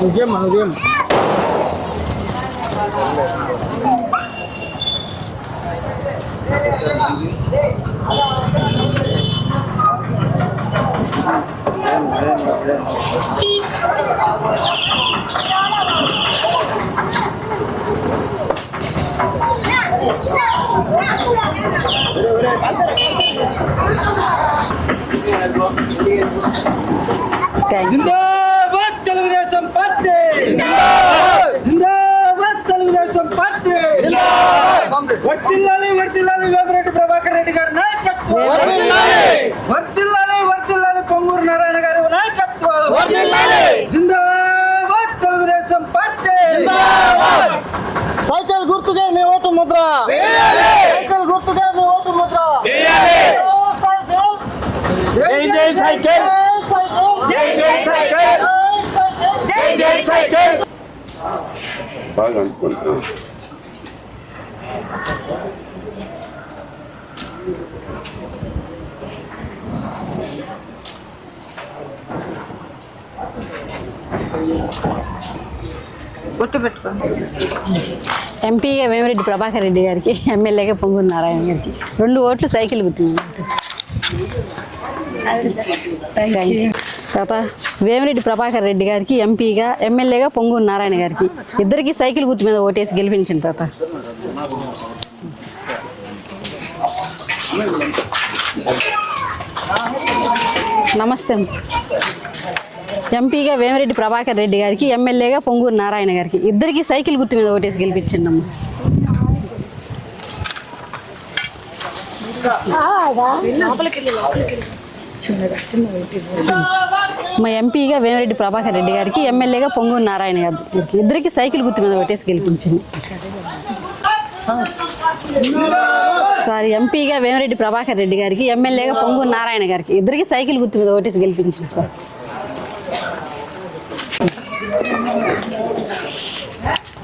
నువ్వేం నువ్వేం జిందాబాద్ తెలుగుదేశం పార్టీ. జిందాబాద్! తెలుగుదేశం పార్టీ. వర్తిల్లాలి వర్తిల్లాలి వేమిరెడ్డి ప్రభాకర్ రెడ్డి గారి నాయకత్వం. వర్తిల్లాలి! వర్తిల్లాలి పొంగూరు నారాయణ గారి నాయకత్వం. జిందాబాద్ తెలుగుదేశం పార్టీ. సైకిల్ గుర్తుగా మీ ఓటు ముద్ర సైకిల్ గుర్తుగా మీ ఓటు ముద్ర జై జై సైకిల్ జై జై సైకిల్ జై జై సైకిల్ బాగా అనుకుంటున్నాను ఎంపీగా వేమిరెడ్డి ప్రభాకర్ రెడ్డి గారికి ఎమ్మెల్యేగా పొంగూరు నారాయణ గారికి రెండు ఓట్లు సైకిల్ గుర్తుంది. తర్వాత వేమిరెడ్డి ప్రభాకర్ రెడ్డి గారికి ఎంపీగా ఎమ్మెల్యేగా పొంగూరు నారాయణ గారికి. ఇద్దరికి సైకిల్ గుర్తు మీద ఓటేసి గెలిపించిన తాత నమస్తే. ఎంపీగా వేమిరెడ్డి ప్రభాకర్ రెడ్డి గారికి ఎమ్మెల్యేగా పొంగూరు నారాయణ గారికి. ఇద్దరికి సైకిల్ గుర్తు మీద ఓటేసి గెలిపించండి అమ్మ మా ఎంపీగా వేమిరెడ్డి ప్రభాకర్ రెడ్డి గారికి ఎమ్మెల్యేగా పొంగు నారాయణ గారికి ఇద్దరికి సైకిల్ గుర్తు మీద పెట్టేసి గెలిపించింది. సార్ ఎంపీగా వేమిరెడ్డి ప్రభాకర్ రెడ్డి గారికి ఎమ్మెల్యేగా పొంగు నారాయణ గారికి ఇద్దరికి సైకిల్ గుర్తు మీద ఓటేసి గెలిపించింది సార్.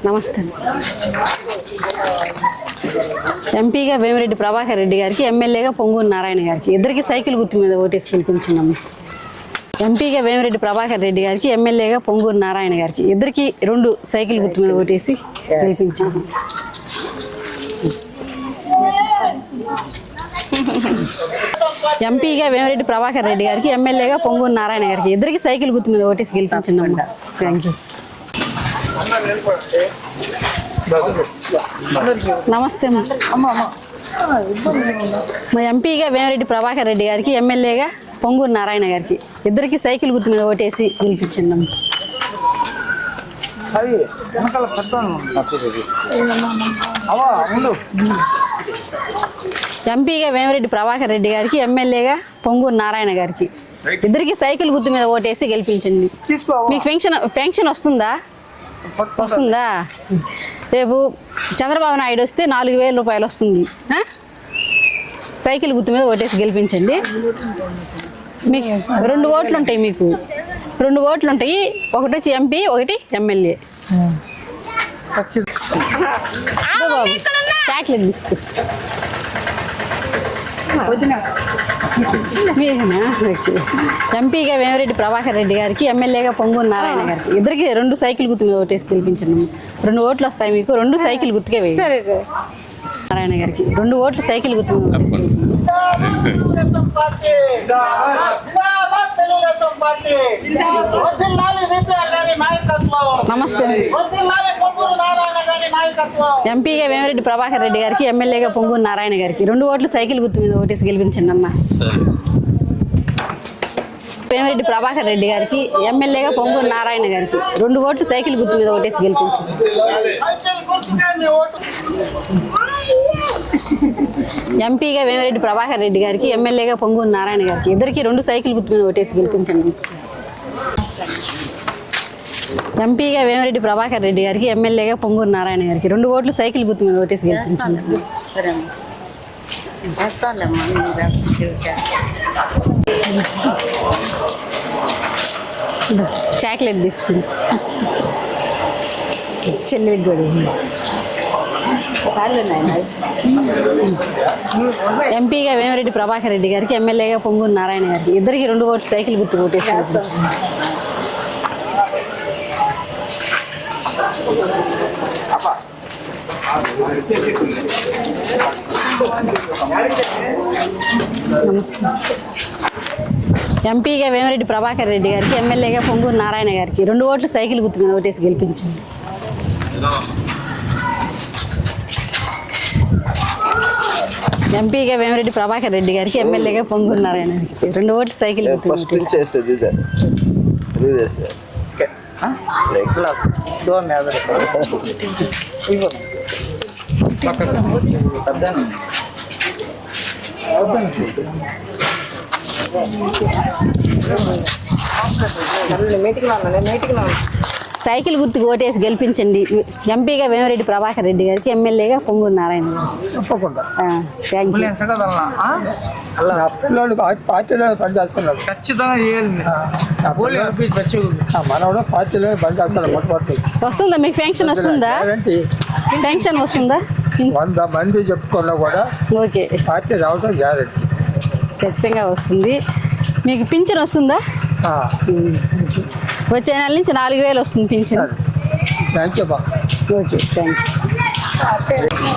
నమస్తే. ఎంపీగా వేమిరెడ్డి ప్రభాకర్ రెడ్డి గారికి ఎమ్మెల్యేగా పొంగూరు నారాయణ గారికి ఇద్దరికి సైకిల్ గుర్తు మీద ఓటేసి గెలిపించున్నాము ఎంపీగా వేమిరెడ్డి ప్రభాకర్ రెడ్డి గారికి ఎమ్మెల్యేగా పొంగూరు నారాయణ గారికి ఇద్దరికి రెండు సైకిల్ గుర్తు మీద ఓటేసి గెలిపించాము ఎంపీగా వేమిరెడ్డి ప్రభాకర్ రెడ్డి గారికి ఎమ్మెల్యేగా పొంగూరు నారాయణ గారికి ఇద్దరికి సైకిల్ గుర్తు మీద ఓటేసి గెలిపించున్నాము థ్యాంక్ యూ నమస్తే అమ్మ. మా ఎంపీగా వేమిరెడ్డి ప్రభాకర్ రెడ్డి గారికి ఎమ్మెల్యేగా పొంగూరు నారాయణ గారికి. ఇద్దరికి సైకిల్ గుర్తు మీద ఓటేసి గెలిపించండి ఎంపీగా వేమిరెడ్డి ప్రభాకర్ రెడ్డి గారికి ఎమ్మెల్యేగా పొంగూరు నారాయణ గారికి. ఇద్దరికి సైకిల్ గుర్తు మీద ఓటేసి గెలిపించండి. మీకు పెన్షన్ పెన్షన్ వస్తుందా? వస్తుందా? రేపు చంద్రబాబు నాయుడు వస్తే నాలుగు వేల రూపాయలు వస్తుంది? సైకిల్ గుర్తు మీద ఓటేసి గెలిపించండి. మీకు రెండు ఓట్లు ఉంటాయి మీకు. రెండు ఓట్లు ఉంటాయి. ఒకటి వచ్చి ఎంపీ ఒకటి ఎమ్మెల్యే చాక్లెట్ బిస్కెట్ ఓకే. ఎంపీగా వేమిరెడ్డి ప్రభాకర్ రెడ్డి గారికి ఎమ్మెల్యేగా పొంగూరు నారాయణ గారికి. ఇద్దరికి రెండు సైకిల్ గుర్తు మీద ఓటేసి గెలిపించండి. రెండు ఓట్లు వస్తాయి మీకు రెండు సైకిల్ గుర్తుకే వేయండి. నారాయణ గారికి రెండు ఓట్లు సైకిల్ గుర్తు మీద ఓటేసి గెలిపించండి. తెలుగుదేశం పార్టీ. విపిఆర్ గారి నాయకత్వం. నమస్తే వర్ధిల్లాలి పొంగూరు నారాయణ గారి నాయకత్వం. ఎంపీగా వేమిరెడ్డి ప్రభాకర్ రెడ్డి గారికి ఎమ్మెల్యేగా పొంగూరు నారాయణ గారికి. రెండు ఓట్లు సైకిల్ గుర్తు మీద ఓటేసి గెలిపించండి అన్న వేమిరెడ్డి ప్రభాకర్ రెడ్డి గారికి ఎమ్మెల్యేగా పొంగూరు నారాయణ గారికి రెండు ఓట్లు సైకిల్ గుర్తు మీద ఓటేసి గెలిపించండి సైకిల్ గుర్తుగా మీ ఓటు ఎంపీగా వేమిరెడ్డి ప్రభాకర్ రెడ్డి గారికి ఎమ్మెల్యేగా పొంగూరు నారాయణ గారికి. ఇద్దరికి రెండు సైకిల్ గుర్తు మీద ఓటేసి గెలిపించండి. ఎంపీగా వేమిరెడ్డి ప్రభాకర్ రెడ్డి గారికి ఎమ్మెల్యేగా పొంగూరు నారాయణ గారికి రెండు ఓట్లు సైకిల్ గుర్తు మీద ఓటేసి గెలిపించండి. చాక్లెట్ తీసుకుని చెల్లెలికి కూడా ఎంపీగా వేమిరెడ్డి ప్రభాకర్ రెడ్డి గారికి ఎమ్మెల్యేగా పొంగూరు నారాయణ గారికి. ఇద్దరికి రెండు ఓట్లు సైకిల్ గుర్తు ఓటేసి ఎంపీగా వేమిరెడ్డి ప్రభాకర్ రెడ్డి గారికి ఎమ్మెల్యేగా పొంగూరు నారాయణ గారికి రెండు ఓట్లు సైకిల్ గుర్తు మీద ఓటేసి గెలిపించండి ఎంపీగా వేమిరెడ్డి ప్రభాకర్ రెడ్డి గారికి ఎమ్మెల్యేగా నారాయణ గారికి రెండు ఓట్లు సైకిల్ ఫస్ట్ తెలుగుదేశం సైకిల్ గుర్తుకు ఓటేసి గెలిపించండి. ఎంపీగా వేమిరెడ్డి ప్రభాకర్ రెడ్డి గారికి ఎమ్మెల్యేగా పొంగూరు నారాయణ వస్తుందా? మీకు పెన్షన్ వస్తుందా? పెన్షన్ వస్తుందా? వంద మంది చెప్పుకున్నా కూడా ఓకే. పార్టీ రావడం గ్యారంటీ. ఖచ్చితంగా వస్తుంది. మీకు పింఛన్ వస్తుందా? వచ్చే నెల నుంచి నాలుగు వేలు వస్తుంది పింఛన్. థ్యాంక్ యూ బా ఓకే థ్యాంక్ యూ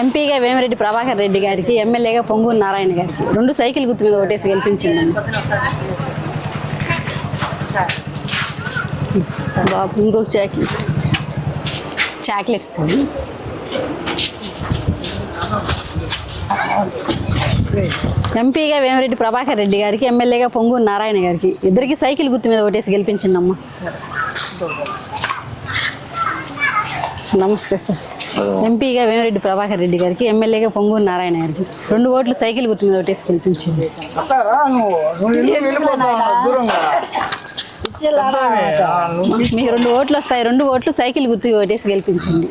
ఎంపీగా వేమిరెడ్డి ప్రభాకర్ రెడ్డి గారికి ఎమ్మెల్యేగా పొంగూరు నారాయణ గారికి. రెండు సైకిల్ గుర్తు మీద ఓటేసి గెలిపించండి బాబు ఇంకొక చాక్లెట్ చాక్లెట్స్. ఎంపీగా వేమిరెడ్డి ప్రభాకర్ రెడ్డి గారికి ఎమ్మెల్యేగా పొంగూరు నారాయణ గారికి. ఇద్దరికి సైకిల్ గుర్తు మీద ఓటేసి గెలిపించండి అమ్మా నమస్తే సార్. ఎంపీగా వేమిరెడ్డి ప్రభాకర్ రెడ్డి గారికి ఎమ్మెల్యేగా పొంగూరు నారాయణ గారికి. రెండు ఓట్లు సైకిల్ గుర్తు మీద ఓటేసి గెలిపించింది. మీకు రెండు ఓట్లు వస్తాయి రెండు ఓట్లు సైకిల్ గుర్తు ఓటేసి గెలిపించండి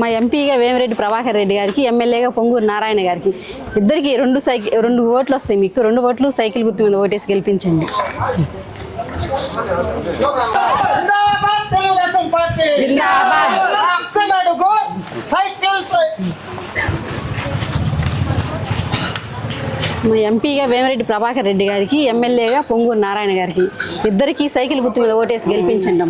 మా ఎంపీగా వేమిరెడ్డి ప్రభాకర్ రెడ్డి గారికి ఎమ్మెల్యేగా పొంగూరు నారాయణ గారికి. ఇద్దరికి రెండు సైకిల్ రెండు ఓట్లు వస్తాయి మీకు. రెండు ఓట్లు సైకిల్ గుర్తు మీద ఓటేసి గెలిపించండి. జిందాబాద్ తెలుగుదేశం పార్టీ జిందాబాద్. అక్కడడుగు సైకిల్ సై- మా ఎంపీగా వేమిరెడ్డి ప్రభాకర్ రెడ్డి గారికి ఎమ్మెల్యేగా పొంగూరు నారాయణ గారికి. ఇద్దరికి సైకిల్ గుర్తు మీద ఓటేసి గెలిపించండి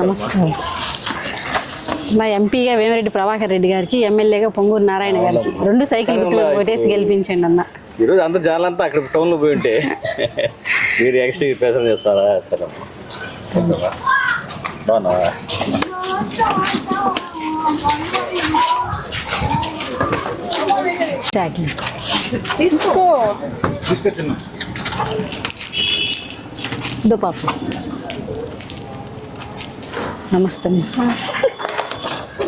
నమస్కారం. మా ఎంపీగా వేమిరెడ్డి ప్రభాకర్ రెడ్డి గారికి ఎమ్మెల్యేగా పొంగూరు నారాయణ గారికి. రెండు సైకిల్ గుర్తు మీద ఓటేసి గెలిపించండి అన్న. ఈరోజు అందరు జనాలంతా అక్కడ టౌన్లో పోయి ఉంటే మీరు ఎక్స్ట్రా ప్రెసెంట్ చేస్తారా? సరే. బాగున్నావా? పాప. నమస్తే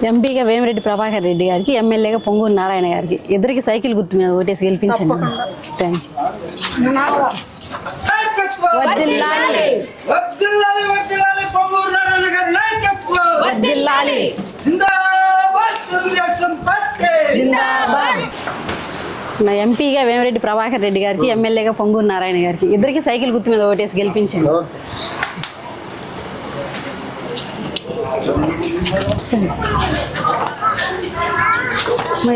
ఎంపీగా వేమిరెడ్డి ప్రభాకర్ రెడ్డి గారికి ఎమ్మెల్యేగా పొంగూరు నారాయణ గారికి. ఇద్దరికి సైకిల్ గుర్తు మీద ఓటేసి గెలిపించండి. థ్యాంక్ నా ఎంపీగా వేమిరెడ్డి ప్రభాకర్ రెడ్డి గారికి ఎమ్మెల్యేగా పొంగూరు నారాయణ గారికి. ఇద్దరికి సైకిల్ గుర్తు మీద ఓటేసి గెలిపించండి.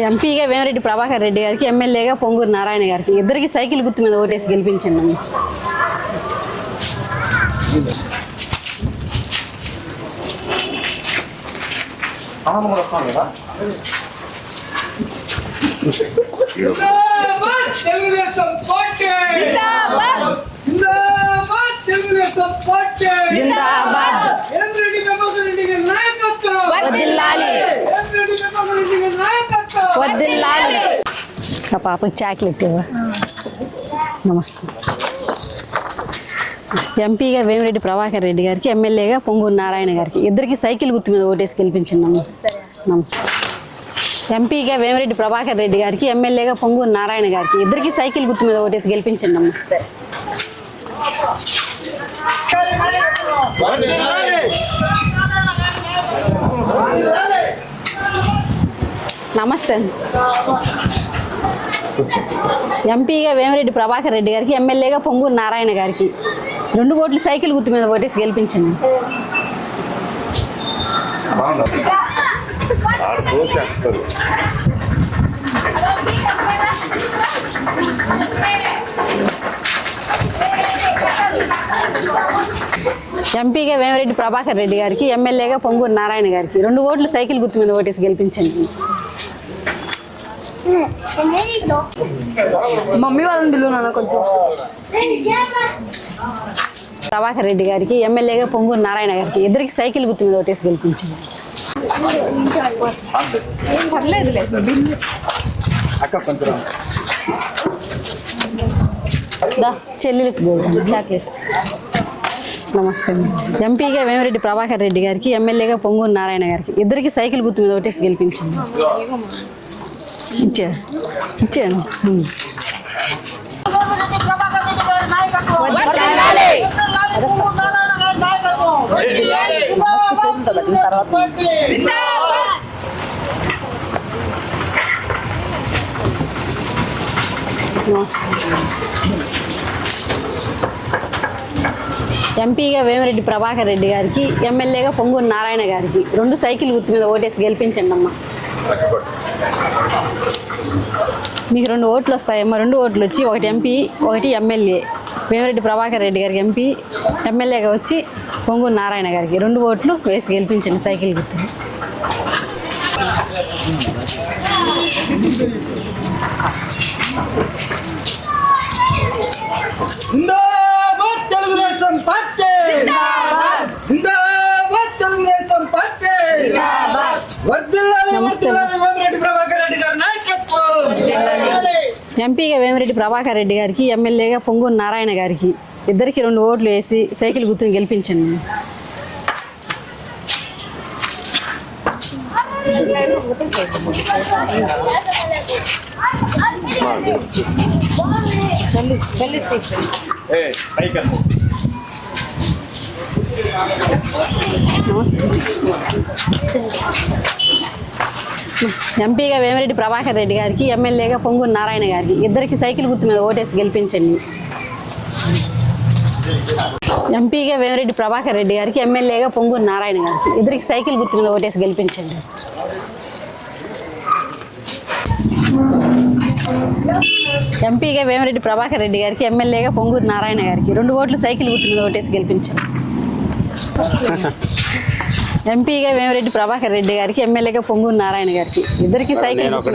ఎంపీగా వేమిరెడ్డి ప్రభాకర్ రెడ్డి గారికి ఎమ్మెల్యేగా పొంగూరు నారాయణ గారికి ఇద్దరికి సైకిల్ గుర్తు మీద ఓటేసి గెలిపించండి అమ్మ. జిందాబాద్ తెలుగుదేశం పార్టీ జిందాబాద్ జిందాబాద్ తెలుగుదేశం పార్టీ జిందాబాద్. ఎంరెడ్డి ప్రభాకర్ రెడ్డి గారి నాయకత్వం వర్ధిల్లాలి. ఎంరెడ్డి ప్రభాకర్ రెడ్డి గారి నాయకత్వం ఆ పాపకి చాక్లెట్ నమస్తే. ఎంపీగా వేమిరెడ్డి ప్రభాకర్ రెడ్డి గారికి ఎమ్మెల్యేగా పొంగూరు నారాయణ గారికి. ఇద్దరికి సైకిల్ గుర్తు మీద ఓటేసి గెలిపించండి నమస్తే. ఎంపీగా వేమిరెడ్డి ప్రభాకర్ రెడ్డి గారికి ఎమ్మెల్యేగా పొంగూరు నారాయణ గారికి ఇద్దరికి సైకిల్ గుర్తు మీద ఓటేసి గెలిపించండి అమ్మ. నమస్తే. ఎంపీగా వేమిరెడ్డి ప్రభాకర్ రెడ్డి గారికి ఎమ్మెల్యేగా పొంగూరు నారాయణ గారికి. రెండు ఓట్లు సైకిల్ గుర్తు మీద ఓటేసి గెలిపించండి. ఎంపీగా వేమిరెడ్డి ప్రభాకర్ రెడ్డి గారికి ఎమ్మెల్యేగా పొంగూరు నారాయణ గారికి రెండు ఓట్లు సైకిల్ గుర్తు మీద ఓటేసి గెలిపించండి. మమ్మీ వాళ్ళని నాన్న కొంచెం. ప్రభాకర్ రెడ్డి గారికి ఎమ్మెల్యేగా పొంగూరు నారాయణ గారికి ఇద్దరికి సైకిల్ గుర్తు మీద ఓటేసి దా చెల్లెలకు నమస్తే. ఎంపీగా వేమిరెడ్డి ప్రభాకర్ రెడ్డి గారికి ఎమ్మెల్యేగా పొంగూరు నారాయణ గారికి ఇద్దరికి సైకిల్ గుర్తు మీద ఓటేసి గెలిపించండి ఇచ్చాను ఎంపీగా వేమిరెడ్డి ప్రభాకర్ రెడ్డి గారికి ఎమ్మెల్యేగా పొంగూరు నారాయణ గారికి రెండు సైకిల్ గుర్తు మీద ఓటేసి గెలిపించండి అమ్మా. మీకు రెండు ఓట్లు వస్తాయమ్మా రెండు ఓట్లు వచ్చి ఒకటి ఎంపీ ఒకటి ఎమ్మెల్యే వేమిరెడ్డి ప్రభాకర్ రెడ్డి గారికి ఎంపీ ఎమ్మెల్యేగా వచ్చి పొంగు నారాయణ గారికి రెండు ఓట్లు వేసి గెలిపించండి సైకిల్ గుర్తు జిందాబాద్ తెలుగుదేశం పార్టీ జిందాబాద్ తెలుగుదేశం పార్టీ వర్ధిల్లాలి నమస్తే. వర్ధిల్లాలి వేమిరెడ్డి ప్రభాకర్ రెడ్డి గారి నాయకత్వం ఎంపీగా వేమిరెడ్డి ప్రభాకర్ రెడ్డి గారికి ఎమ్మెల్యేగా పొంగూరు నారాయణ గారికి ఇద్దరికి రెండు ఓట్లు వేసి సైకిల్ గుర్తుని గెలిపించండి. నమస్తే. ఎంపీగా వేమిరెడ్డి ప్రభాకర్ రెడ్డి గారికి ఎమ్మెల్యేగా పొంగూరు నారాయణ గారికి. ఇద్దరికి సైకిల్ గుర్తు మీద ఓటేసి గెలిపించండి. ఎంపీగా వేమిరెడ్డి ప్రభాకర్ రెడ్డి గారికి ఎమ్మెల్యేగా పొంగూరు నారాయణ గారికి. ఇద్దరికి సైకిల్ గుర్తు మీద ఓటేసి గెలిపించండి. ఎంపీగా వేమిరెడ్డి ప్రభాకర్ రెడ్డి గారికి ఎమ్మెల్యేగా పొంగూరు నారాయణ గారికి. రెండు ఓట్లు సైకిల్ గుర్తు మీద ఓటేసి గెలిపించండి. ఎంపీగా వేమిరెడ్డి ప్రభాకర్ రెడ్డి గారికి ఎమ్మెల్యేగా పొంగూరు నారాయణ గారికి. ఇద్దరికి సైకిల్ ఓటు.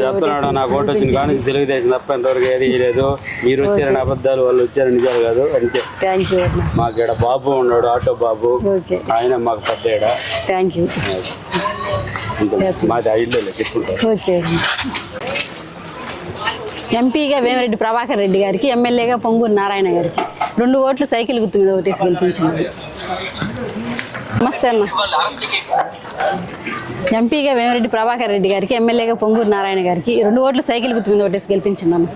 కానీ తెలుగుదేశం తప్ప ఏది లేదు మీరు వచ్చారని అబద్ధాలు వాళ్ళు నిజాలు కాదు అంతే థ్యాంక్ యూ మాకు ఇక్కడ బాబు ఉన్నాడు ఆటో బాబు. ఓకే. ఆయన మాకు పెద్ద ఈడ. థ్యాంక్ యూ అంతే. మాది ఆ ఇల్లు చెప్పుకుంటాం ఓకే. ఎంపీగా వేమిరెడ్డి ప్రభాకర్ రెడ్డి గారికి ఎమ్మెల్యేగా పొంగూరు నారాయణ గారికి. రెండు ఓట్లు సైకిల్ గుర్తు మీద ఓటేసి గెలిపించండి నమస్తే అన్న ఎంపీగా వేమిరెడ్డి ప్రభాకర్ రెడ్డి గారికి ఎమ్మెల్యేగా పొంగూరు నారాయణ గారికి రెండు ఓట్లు సైకిల్ గుర్తు మీద ఓటేసి గెలిపించండి అన్న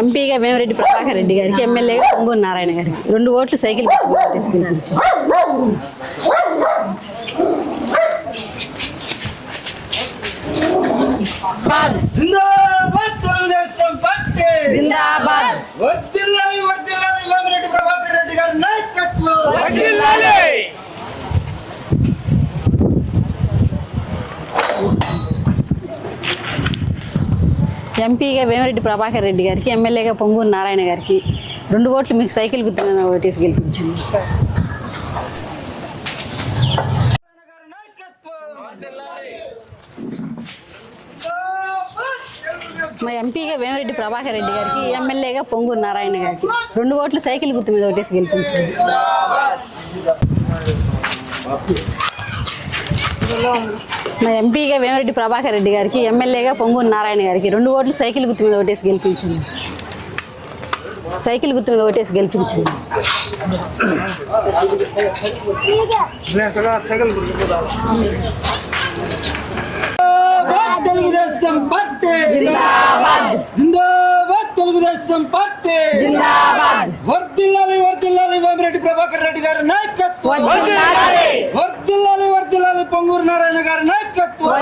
ఎంపీగా వేమిరెడ్డి ప్రభాకర్ రెడ్డి గారికి ఎమ్మెల్యేగా పొంగూరు నారాయణ గారికి రెండు ఓట్లు సైకిల్ గుర్తు మీద ఓటేసి గెలిపించండి. జిందాబాద్! పార్టీ జిందాబాద్. వర్ధిల్లాలి వర్ధిల్లాలి వేమిరెడ్డి ప్రభాకర్ రెడ్డి గారి నాయకత్వం. ఎంపీగా వేమిరెడ్డి ప్రభాకర్ రెడ్డి గారికి ఎమ్మెల్యేగా పొంగూరు నారాయణ గారికి రెండు ఓట్లు మీకు సైకిల్ గుర్తు మీద ఓటేసి గెలిపించండి గారి నాయకత్వం మా ఎంపీగా వేమిరెడ్డి ప్రభాకర్ రెడ్డి గారికి ఎమ్మెల్యేగా పొంగూరు నారాయణ గారికి. రెండు ఓట్లు సైకిల్ గుర్తు మీద ఓటేసి గెలిపించండి నా ఎంపీగా వేమిరెడ్డి ప్రభాకర్ రెడ్డి గారికి ఎమ్మెల్యేగా పొంగూరు నారాయణ గారికి రెండు ఓట్లు సైకిల్ గుర్తు మీద ఓటేసి గెలిపించండి సైకిల్ గుర్తు మీద ఓటేసి గెలిపించండి తెలుగుదేశం பார்த்து జిందాబాద్ తెలుగుదేశం పార్టీ జిందాబాద్ వర్దిల్లాలి వర్దిల్లాలి వేమిరెడ్డి ప్రభాకర్ రెడ్డి గారి నాయకత్వం వర్దిల్లాలి వర్దిల్లాలి పొంగూరు నారాయణ గారి నాయకత్వం